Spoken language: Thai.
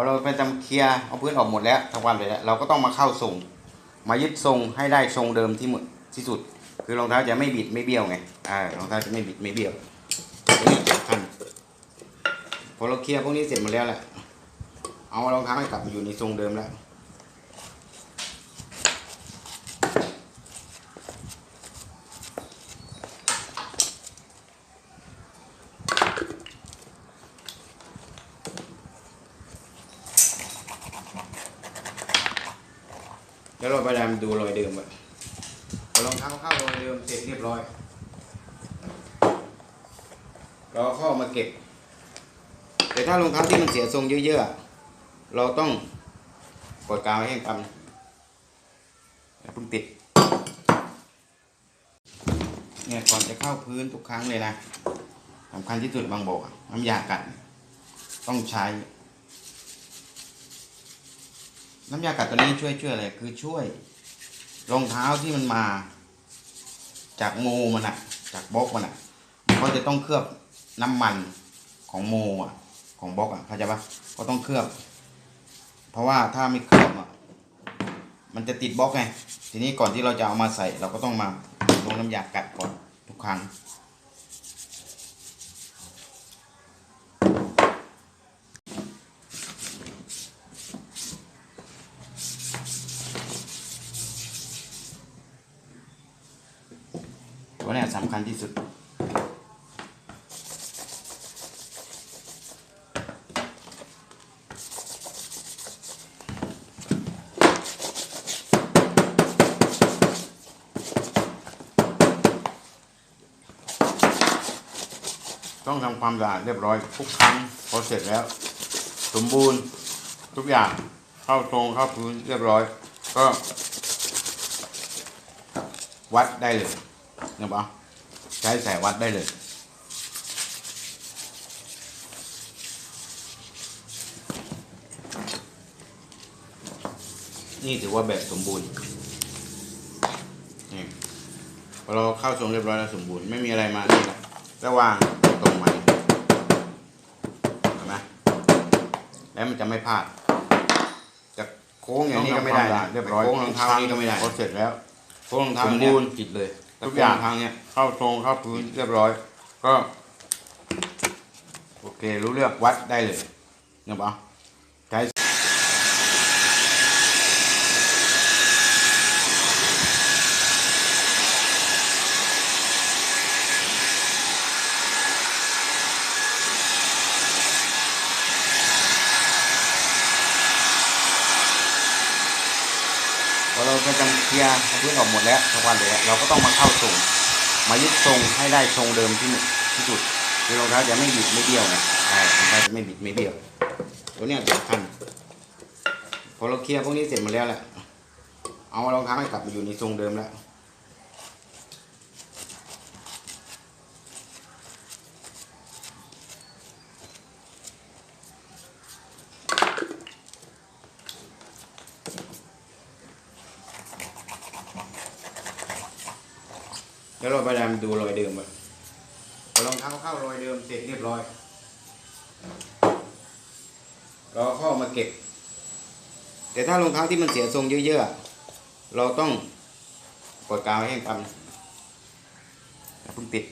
พอเราไปทำเคลียร์เอาพื้นออกหมดแล้วทั้งวันเลยแล้วเราก็ต้องมาเข้าทรง มายึดทรงให้ได้ทรงเดิมที่หมดที่สุด คือรองเท้าจะไม่บิดไม่เบี้ยวไงอ่ารองเท้าจะไม่บิดไม่เบี้ยวนี่สำคัญพอเราเคลียร์พวกนี้เสร็จหมดแล้วแหละเอารองเท้าให้กลับมาอยู่ในทรงเดิมแล้ว แล้วเราไปดามดูรอยเดิมอะพอรองเท้าเข้ารอยเดิมเสร็จเรียบร้อย เราเข้ามาเก็บ แต่ถ้ารองเท้าที่มันเสียทรงเยอะๆ เราต้องกดกาวให้แห้งกำอย่าเพิ่งติด เนี่ยก่อนจะเข้าพื้นทุกครั้งเลยนะสำคัญที่สุดบางบอกน้ำยากัดต้องใช้ น้ำยากัดตัวนี้ช่วยช่วยอะไรคือช่วยรองเท้าที่มันมา จากโมมันอะจากบล็อกมันอะมันก็จะต้องเคลือบน้ำมันของโมอะของบล็อกอะเข้าใจปะก็ต้องเคลือบ เพราะว่าถ้าไม่เคลือบอะมันจะติดบล็อกไงทีนี้ก่อนที่เราจะเอามาใส่ เราก็ต้องมาลงน้ำยากัดก่อนทุกครั้ง ตัวเนี้ยสำคัญที่สุด ต้องทำความสะอาดเรียบร้อยทุกครั้งพอเสร็จแล้ว สมบูรณ์ทุกอย่างเข้าตรงเข้าพื้นเรียบร้อย ก็วัดได้เลย นะปะใช้ใส่วัดได้เลย นี่ถือว่าแบบสมบูรณ์นี่พอเราเข้าทรงเรียบร้อยแล้วสมบูรณ์ไม่มีอะไรมานี่แหละระวางตรงไหมเห็นไหมแล้วมันจะไม่พลาดจะโค้งอย่างนี้ก็ไม่ได้นะเรียบร้อยโค้งรองเท้านี่ก็ไม่ได้พอเสร็จแล้วโค้งรองเท้าสมเนี่ยบูรณ์ปิดเลย ทุกอย่างทางเนี้ยเข้าตรงเข้าพื้นเรียบร้อย ก็ โอเครู้เรื่องวัดได้เลยเนี่ยปะใช้ พอเราไปจำเคลียร์เอาพื้นออกหมดแล้วทั้งวันเลยเราก็ต้องมาเข้าทรงมายึดทรงให้ได้ทรงเดิมที่ที่สุดคือรองเท้าจะไม่บิดไม่เบี้ยวไงใช่รองเท้าจะไม่บิดไม่เบี้ยว ตัวเนี้ยสำคัญพอเราเคลียร์พวกนี้เสร็จหมดแล้วแหละเอารองเท้าให้กลับมาอยู่ในทรงเดิมแล้ว แล้วเราพยายามดูรอยเดิมอะพอรองเท้าเข้ารอยเดิมเสร็จเรียบร้อย เราเข้ามาเก็บ แต่ถ้ารองเท้าที่มันเสียทรงเยอะๆ เราต้องกดกาวให้แห้งกำเพิ่งติด